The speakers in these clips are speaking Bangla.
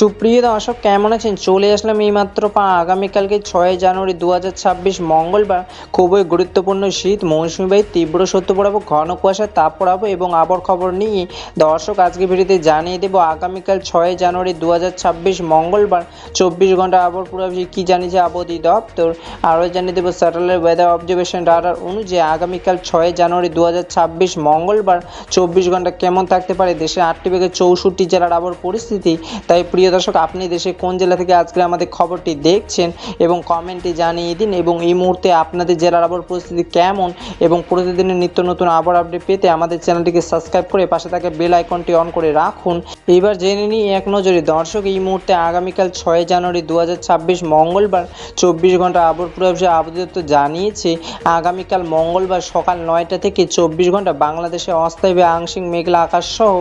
সুপ্রিয় দর্শক, কেমন আছেন? চলে আসলাম এইমাত্র পা আগামীকালকে ছয় জানুয়ারি দু হাজার ছাব্বিশ মঙ্গলবার। খুবই গুরুত্বপূর্ণ শীত, মৌসুমি বায়ু, তীব্র সত্য পড়াবো ঘন কুয়াশার তাপ পড়াবো এবং আবহাওয়ার খবর নিয়ে দর্শক, আজকে ভিডিওতে জানিয়ে দেবো আগামীকাল ছয় জানুয়ারি দু হাজার ছাব্বিশ মঙ্গলবার। চব্বিশ ঘণ্টা আবহাওয়ার পূর্বাভাসে কী জানিয়েছে আবহাওয়া দপ্তর আরও জানিয়ে দেবো স্যাটেলাইট ওয়েদার অবজারভেশন রাডার অনুযায়ী আগামীকাল ছয় জানুয়ারি দু হাজার ছাব্বিশ মঙ্গলবার। চব্বিশ ঘণ্টা কেমন থাকতে পারে? দেশের আটটি থেকে চৌষট্টি জেলার আবহাওয়ার পরিস্থিতি। তাই প্রিয় দর্শক, আপনি দেশে কোন জেলা থেকে আজকে আমাদের খবরটি দেখছেন এবং কমেন্টে জানিয়ে দিন এবং এই মুহূর্তে আপনাদের জেলার আবহাওয়ার পরিস্থিতি কেমন এবং প্রতিদিনের নিত্য নতুন আবহাওয়ার আপডেট পেতে আমাদের চ্যানেলটিকে সাবস্ক্রাইব করে পাশে থাকা বেল আইকনটি অন করে রাখুন। এবার জেনে নিই এক নজরে, দর্শক, এই মুহূর্তে আগামীকাল ছয় জানুয়ারি দু হাজার ছাব্বিশ মঙ্গলবার চব্বিশ ঘণ্টা আবহাওয়ার পূর্বাভাসে আবহাওয়া জানিয়েছে। আগামীকাল মঙ্গলবার সকাল নয়টা থেকে চব্বিশ ঘণ্টা বাংলাদেশে অস্থায়ী আংশিক মেঘলা আকাশ সহ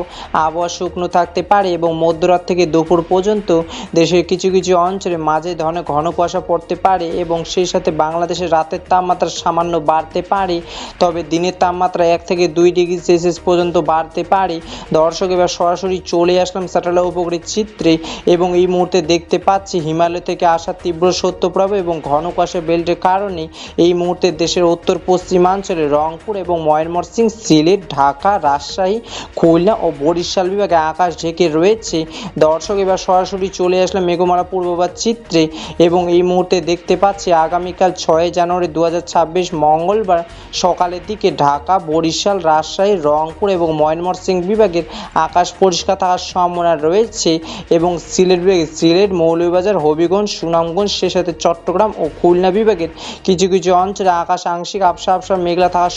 আবহাওয়া শুকনো থাকতে পারে এবং মধ্যরাত থেকে দুপুর পর্যন্ত দেশের কিছু কিছু অঞ্চলে মাঝে ধরনের ঘন কুয়াশা পড়তে পারে এবং সেই সাথে বাংলাদেশের রাতের তাপমাত্রা সামান্য বাড়তে পারে, তবে দিনের তাপমাত্রা এক থেকে দুই ডিগ্রি সেলসিয়াস পর্যন্ত বাড়তে পারে। দর্শক, এবার সরাসরি চলে আসলাম স্যাটেলাইট উপগ্রহের চিত্রে এবং এই মুহূর্তে দেখতে পাচ্ছি হিমালয় থেকে আসা তীব্র সত্যপ্রবাহ এবং ঘন কুয়াশা বেল্টের কারণে এই মুহূর্তে দেশের উত্তর, পশ্চিমাঞ্চলে রংপুর এবং ময়মনসিংহ, সিলেট, ঢাকা, রাজশাহী, খুলনা ও বরিশাল বিভাগে আকাশ ঢেকে রয়েছে। দর্শক, এবার সরাসরি চলে আসলাম মেঘমালা পূর্ববাদ চিত্রে এবং এই মুহূর্তে দেখতে পাচ্ছি আগামীকাল ছয় জানুয়ারি দু হাজার ছাব্বিশ মঙ্গলবার সকালের দিকে ঢাকা, বরিশাল, রাজশাহী, রংপুর এবং ময়মনসিংহ বিভাগের আকাশ পরিষ্কার থাকার সম্ভাবনা রয়েছে এবং সিলেট বিভাগে সিলেট, মৌলভীবাজার, হবিগঞ্জ, সুনামগঞ্জ সে সাথে চট্টগ্রাম ও খুলনা বিভাগের কিছু কিছু অঞ্চলে আকাশ আংশিক আবসা আবসা মেঘলা থাকার